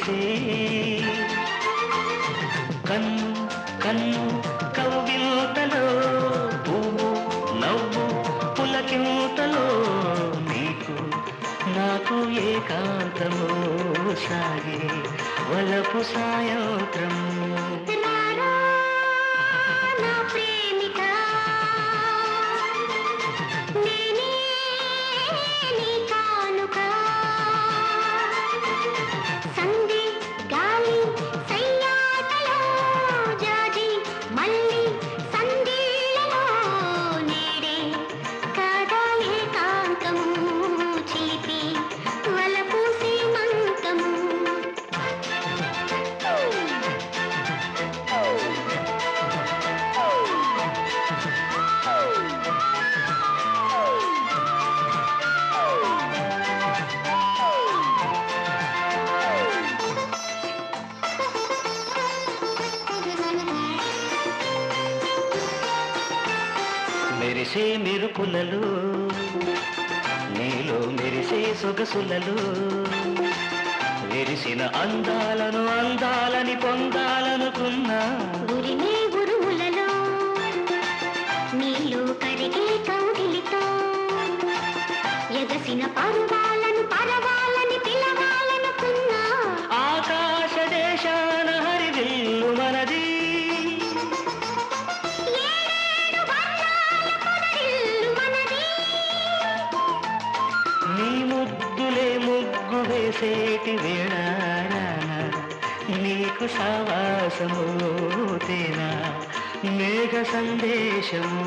చేసి కన్ను కన్ను కవ్వింతలో పువ్వు నవ్వు పులకింతలో నీకు నాకు ఏకాంతము సాగే వలపు సాయంత్రం రారా నా ప్రేమిక మెరిసే మెరుపులలో నీలో మెరిసే సొగసులలో. మెరిసిన అందాలను అందాలని పొందాలనుకున్నా చేసేటి వేసేటి నీకు సవాసము తేనా మేఘ సందేశము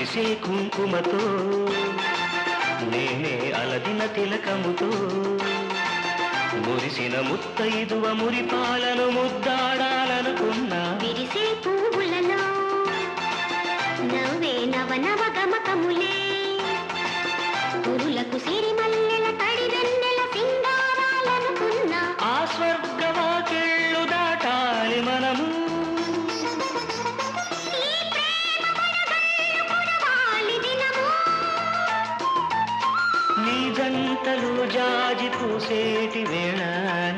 కురిసే కుంకుమతో నేనే అలదిన తిలకముతో. మురిసిన ముత్తైదువ మురిపాలను ముద్దాడాలనుకున్నా. విరిసే పువ్వులలో నవ్వే నవ నవగా జాజి పూసేటి వేళ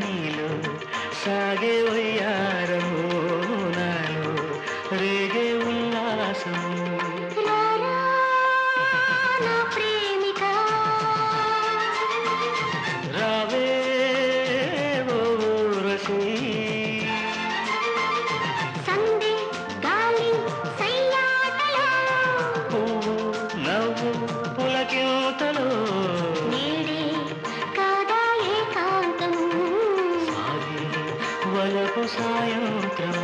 నీలు సాగే వయ్యారము రేగే ఉల్లాసము. ప్రియ వరకు సాయంత్రం